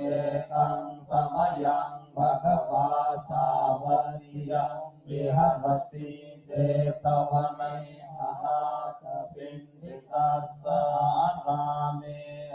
सुताङ्गेकं समयं भगवा सावधियं विहरति चेतवने अनाथपिण्डिकस्सारामे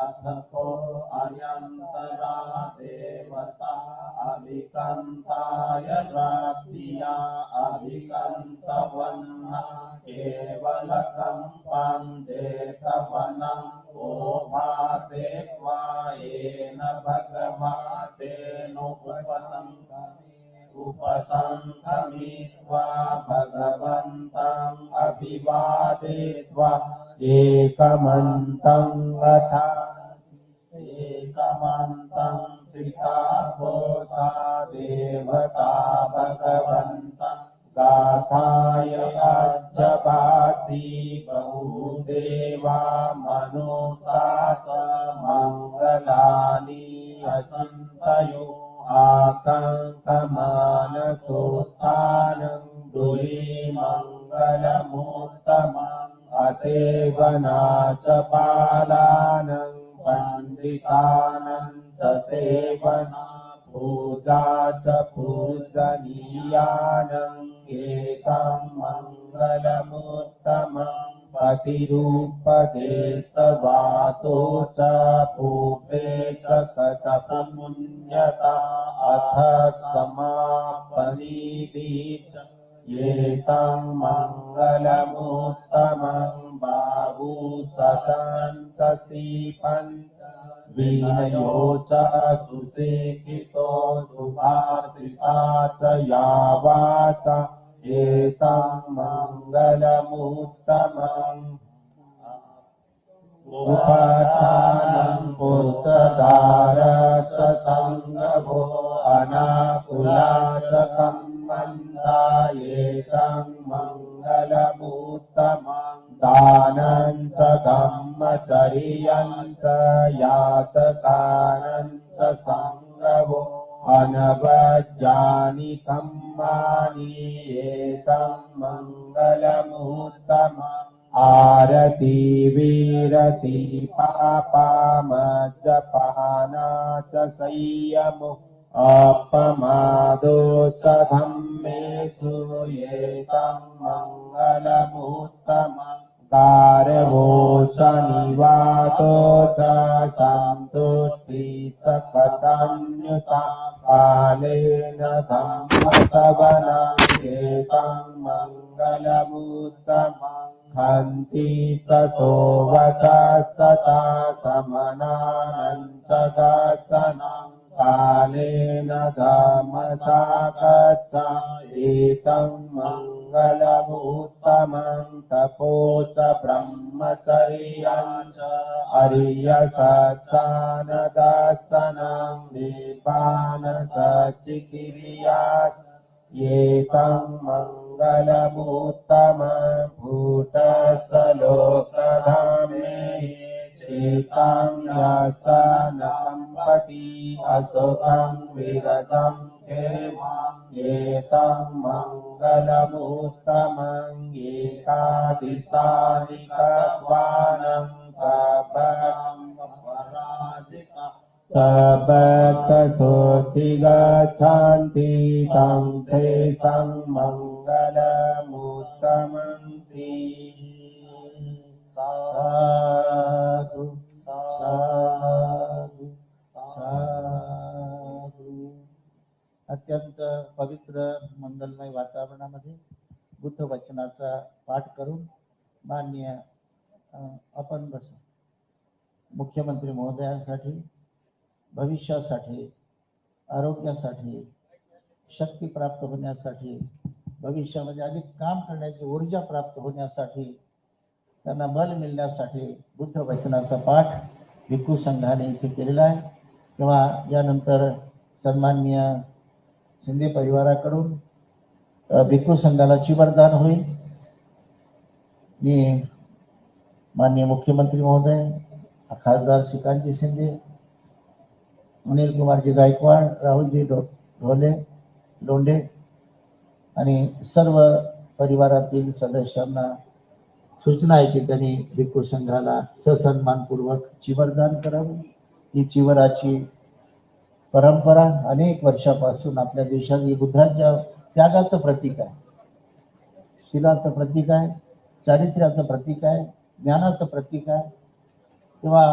अथको अयन्तरा देवता अभिकन्ताय रात्रिया अभिकन्तवन्ना केवलकम्पं देतवनं ओभासे येन भगवातेनुपसङ्गमे उपसङ्गमित्वा भगवन्तम् अभिवादित्वा एकमन्तं गता एकमन्तं पिता भोसा देवता भगवन्तं गाथाय अजभासि बहुदेवा मनुसास मङ्गलानि अचिन्तयो आकङ्कमानसोत्थानं दुरीमङ्गलमुत्तमम् असेवना च बालानं पण्डितानं च सेवना पूजा च पूजनीयानम् एतं मङ्गलमुत्तमम् पतिरूपदेशवासो च पूर्वे च कथमुन्यता अथ समापनीति च। एतं मङ्गलमुत्तमं बाहू सदन्तसि पञ्च विनयो च सुसेकितो सुभाषिता च यावाच एतां मङ्गलमुत्तमम् उपराणं भूतकारसङ्गभो अनाकुलातकं मन्दायेतं मङ्गलमुत्तमं मङ्गलमूत्तमं तानन्त यातकानन्त सङ्गभो अनवजानितम् कम्मानि एतं मङ्गलमुत्तमम् आरति वीरति पापामज्जपाना च संयमो अपमादो च धम्मेषु एतं मङ्गलमुत्तमम् कार्यवोचनिवातो च शान्तुष्टिसकथन्यतालेन धां मन एतां मङ्गलभूतमं हन्ति तसोग सता समना सना कालेन दमसा का एतं मङ्गलभूपमं तपोत ब्रह्मचर्या च अर्यसतान นโมตัมังเอกาติสานิกวานังสัพพังวราติกะสัพพะสุติกาชันติตังเทสังมังกลมุตตมัง करण्यासाठी भविष्यासाठी आरोग्यासाठी शक्ती प्राप्त होण्यासाठी भविष्यामध्ये अधिक काम करण्याची ऊर्जा प्राप्त होण्यासाठी त्यांना बल मिळण्यासाठी बुद्ध वचनाचा पाठ भिक्खू संघाने इथे केलेला आहे. किंवा यानंतर सन्माननीय शिंदे परिवाराकडून भिक्खू संघाला चिवरदान होईल. मी माननीय मुख्यमंत्री महोदय खासदार श्रीकांतजी शिंदे अनिल कुमारजी गायकवाड राहुलजी ढो ढोले लोंढे आणि सर्व परिवारातील सदस्यांना सूचना आहे की त्यांनी भिक्खू संघाला ससन्मानपूर्वक चिवरदान करावं. ही चिवराची परंपरा अनेक वर्षापासून आपल्या देशात ही बुद्धांच्या त्यागाचं प्रतीक आहे. शिलाचं प्रतीक आहे चारित्र्याचं प्रतीक आहे ज्ञानाचं प्रतीक आहे. किंवा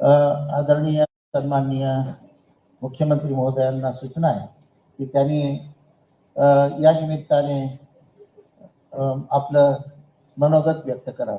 अं, आदरणीय सन्माननीय मुख्यमंत्री महोदयांना सूचना आहे की त्यांनी या निमित्ताने आपलं मनोगत व्यक्त करावं.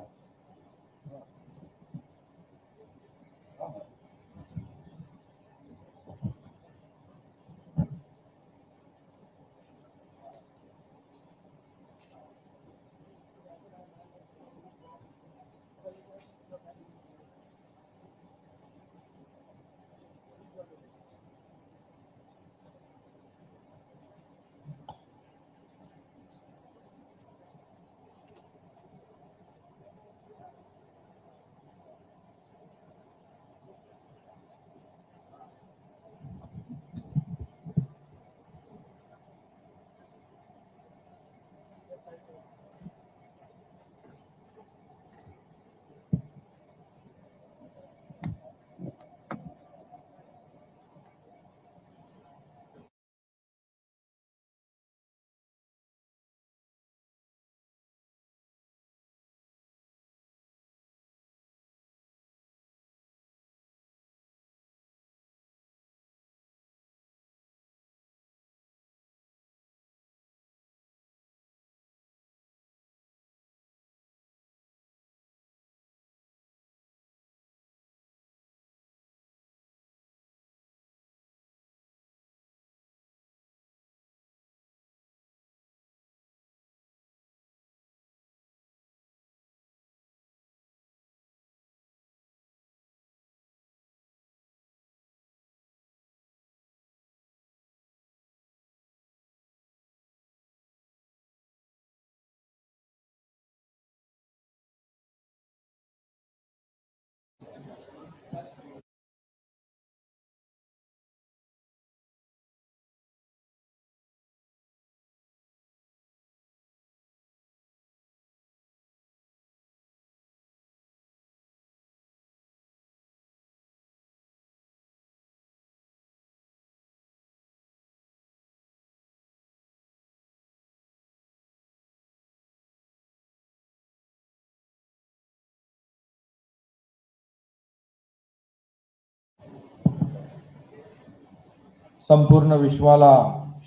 संपूर्ण विश्वाला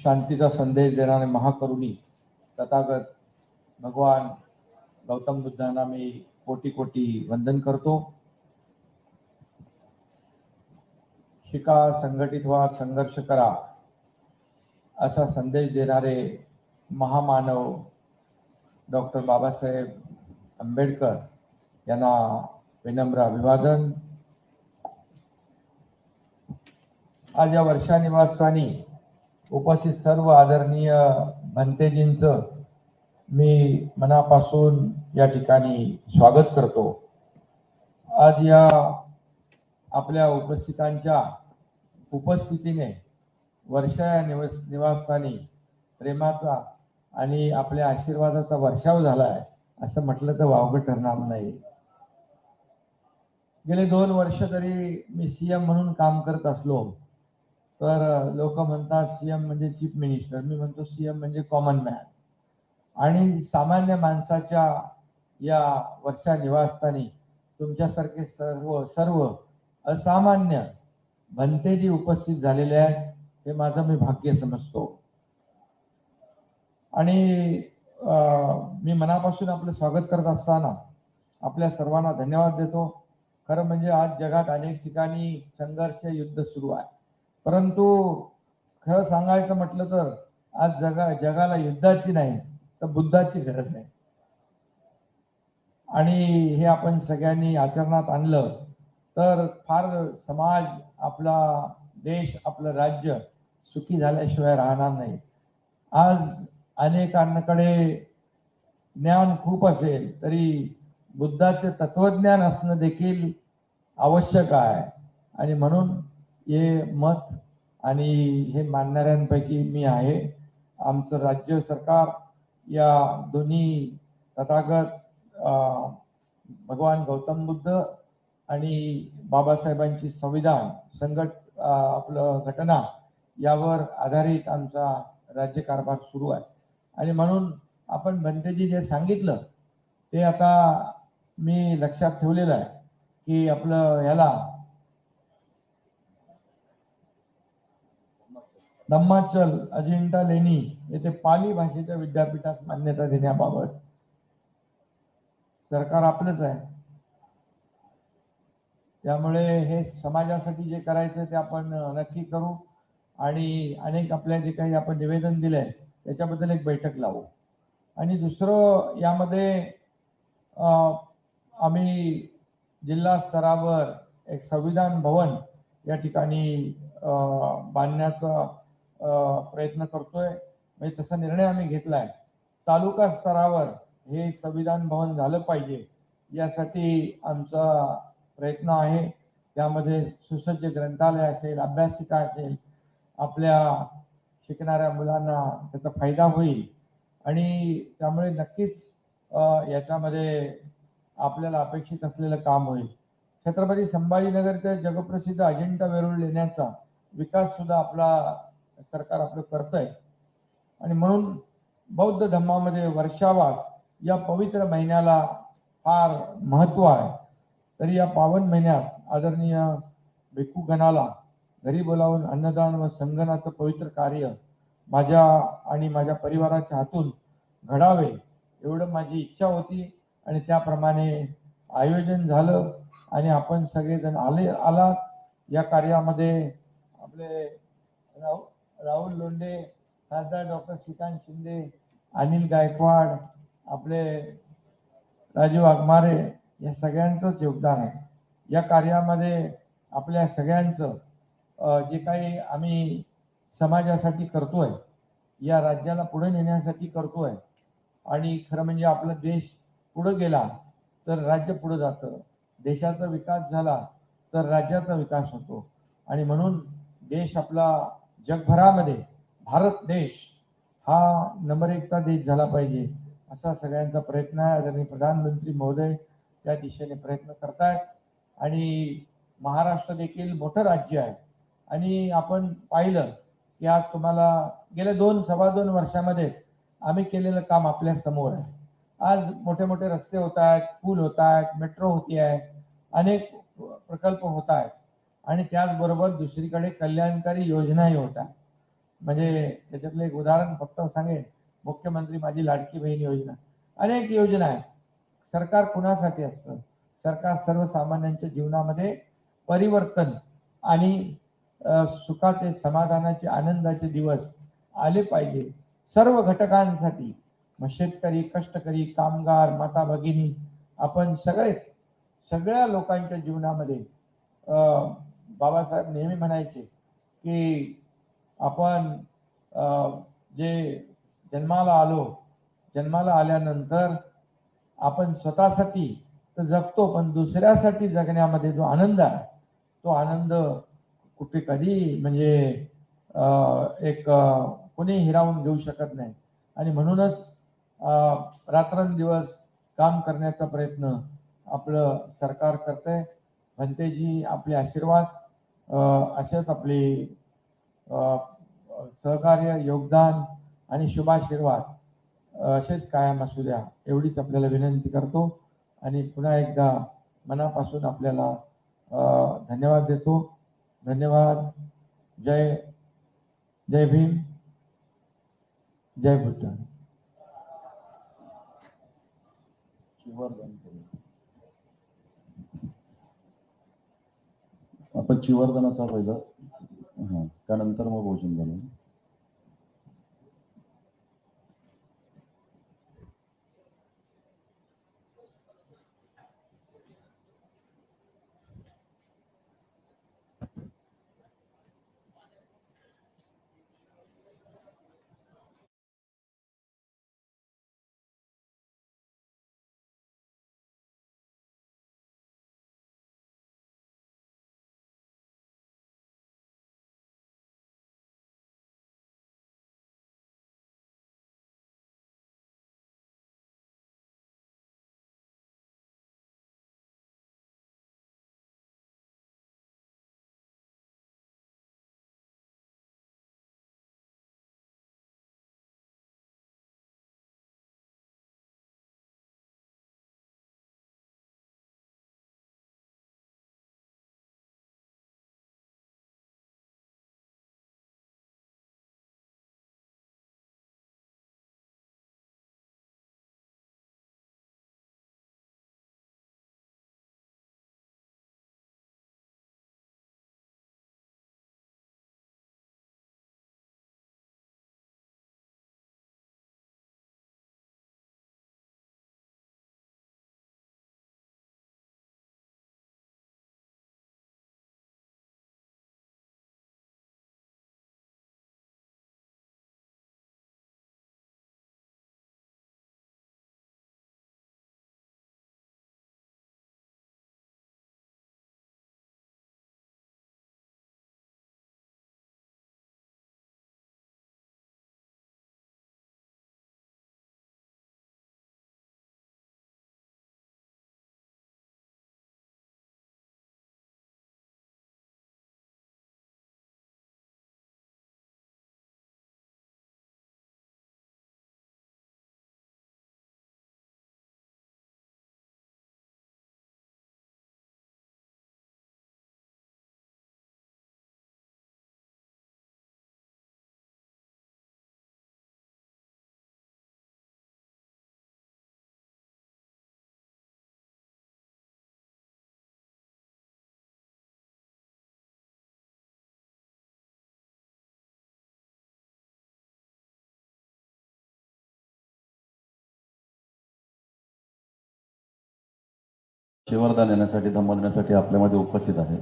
शांतीचा संदेश देणारे महाकरुणी तथागत भगवान गौतम बुद्धांना मी कोटी कोटी वंदन करतो. शिका संघटित व्हा संघर्ष करा असा संदेश देणारे महामानव डॉक्टर बाबासाहेब आंबेडकर यांना विनम्र अभिवादन. आज या वर्षा निवासस्थानी उपस्थित सर्व आदरणीय भंतेजींचं मी मनापासून या ठिकाणी स्वागत करतो. आज या आपल्या उपस्थितांच्या उपस्थितीने वर्षा या निवास निवासस्थानी प्रेमाचा आणि आपल्या आशीर्वादाचा वर्षाव झाला आहे असं म्हटलं तर वावगं ठरणार नाही. गेले दोन वर्ष तरी मी सीएम म्हणून काम करत असलो. तर लोक म्हणतात सीएम म्हणजे चीफ मिनिस्टर. मी म्हणतो सीएम म्हणजे कॉमन मॅन. आणि सामान्य माणसाच्या या वर्षा निवासस्थानी तुमच्यासारखे सर्व सर्व असामान्य भंतेजी उपस्थित झालेले आहेत हे माझं मी भाग्य समजतो. आणि अं, मी मनापासून आपलं स्वागत करत असताना आपल्या सर्वांना धन्यवाद देतो. खरं म्हणजे आज जगात अनेक ठिकाणी संघर्ष युद्ध सुरू आहे. परंतु खरं सांगायचं म्हटलं तर आज जगा जगाला युद्धाची नाही तर बुद्धाची गरज नाही आणि हे आपण सगळ्यांनी आचरणात आणलं तर फार समाज आपला देश आपलं राज्य सुखी झाल्याशिवाय राहणार नाही. आज अनेकांकडे ज्ञान खूप असेल तरी बुद्धाचे तत्वज्ञान असणं देखील आवश्यक आहे. आणि म्हणून हे मत आणि हे मानणाऱ्यांपैकी मी आहे. आमचं राज्य सरकार या दोन्ही तथागत भगवान गौतम बुद्ध आणि बाबासाहेबांची संविधान संघट आपलं घटना यावर आधारित आमचा राज्यकारभार सुरू आहे. आणि म्हणून आपण बनतेजी जे सांगितलं ते आता मी लक्षात ठेवलेलं आहे की आपलं ह्याला धम्माचल अजिंठा लेणी येथे पाली भाषेच्या विद्यापीठास मान्यता देण्याबाबत सरकार आपलंच आहे. त्यामुळे हे समाजासाठी जे करायचं ते आपण नक्की करू आणि अनेक आपल्या जे काही आपण निवेदन दिलंय त्याच्याबद्दल एक बैठक लावू. आणि दुसरं यामध्ये आम्ही जिल्हा स्तरावर एक संविधान भवन या ठिकाणी अं, बांधण्याचा प्रयत्न करतोय. म्हणजे तसा निर्णय आम्ही घेतलाय. तालुका स्तरावर हे संविधान भवन झालं पाहिजे यासाठी आमचा प्रयत्न आहे. त्यामध्ये सुसज्ज ग्रंथालय असेल अभ्यासिका असेल आपल्या शिकणाऱ्या मुलांना त्याचा फायदा होईल. आणि त्यामुळे नक्कीच याच्यामध्ये आपल्याला अपेक्षित असलेलं काम होईल. छत्रपती संभाजीनगरच्या जगप्रसिद्ध अजिंठा वेरूळ लेण्याचा विकास सुद्धा आपला सरकार आपलं करतंय. आणि म्हणून बौद्ध धर्मामध्ये वर्षावास या पवित्र महिन्याला फार महत्त्व आहे. तरी या पावन महिन्यात आदरणीय भिक्खूगणाला घरी बोलावून अन्नदान व संगनाचं पवित्र कार्य माझ्या आणि माझ्या परिवाराच्या हातून घडावे एवढं माझी इच्छा होती. आणि त्याप्रमाणे आयोजन झालं आणि आपण सगळेजण आले आलात. या कार्यामध्ये आपले राहुल लोंढे खासदार डॉक्टर श्रीकांत शिंदे अनिल गायकवाड आपले राजीव वाघमारे या सगळ्यांचंच योगदान आहे. या कार्यामध्ये आपल्या सगळ्यांचं जे काही आम्ही समाजासाठी करतोय या राज्याला पुढे नेण्यासाठी करतोय. आणि खरं म्हणजे आपला देश पुढे गेला तर राज्य पुढे जातं. देशाचा विकास झाला तर राज्याचा विकास होतो. आणि म्हणून देश आपला जगभरामध्ये भारत देश हा नंबर एकचा देश झाला पाहिजे असा सगळ्यांचा प्रयत्न आहे. आदरणीय प्रधानमंत्री महोदय त्या दिशेने प्रयत्न करतायत. आणि महाराष्ट्र देखील मोठं राज्य आहे. आणि आपण पाहिलं की आज तुम्हाला गेल्या दोन सव्वा दोन वर्षामध्ये आम्ही केलेलं काम आपल्यासमोर आहे. आज मोठे मोठे रस्ते होत आहेत पूल होत आहेत मेट्रो होती आहे अनेक प्रकल्प होत आहेत. आणि त्याचबरोबर दुसरीकडे कल्याणकारी योजनाही होत्या. म्हणजे त्याच्यातलं एक उदाहरण फक्त सांगेन. मुख्यमंत्री माझी लाडकी बहीण योजना. अनेक योजना आहे सरकार कुणासाठी असतं? सरकार सर्वसामान्यांच्या जीवनामध्ये परिवर्तन आणि सुखाचे समाधानाचे आनंदाचे दिवस आले पाहिजे. सर्व घटकांसाठी मग शेतकरी कष्टकरी कामगार माता भगिनी आपण सगळेच सगळ्या लोकांच्या जीवनामध्ये बाबासाहेब नेहमी म्हणायचे की आपण जे जन्माला आलो जन्माला आल्यानंतर आपण स्वतःसाठी तर जगतो पण दुसऱ्यासाठी जगण्यामध्ये जो आनंद आहे तो आनंद कुठे कधी म्हणजे एक कोणी हिरावून घेऊ शकत नाही. आणि म्हणूनच रात्रंदिवस काम करण्याचा प्रयत्न आपलं सरकार करतंय. भंतेजी आपले आशीर्वाद असेच आपले सहकार्य योगदान आणि शुभाशीर्वाद असेच कायम असू द्या एवढीच आपल्याला विनंती करतो. आणि पुन्हा एकदा मनापासून आपल्याला धन्यवाद देतो. धन्यवाद. जय जय भीम. जय बुद्ध चिवर्धन करू. आपण चिवर्धनाचा पहिलं हां त्यानंतर मग भोजन झालं शिवरदान येण्यासाठी धम्म देण्यासाठी आपल्यामध्ये उपस्थित आहे.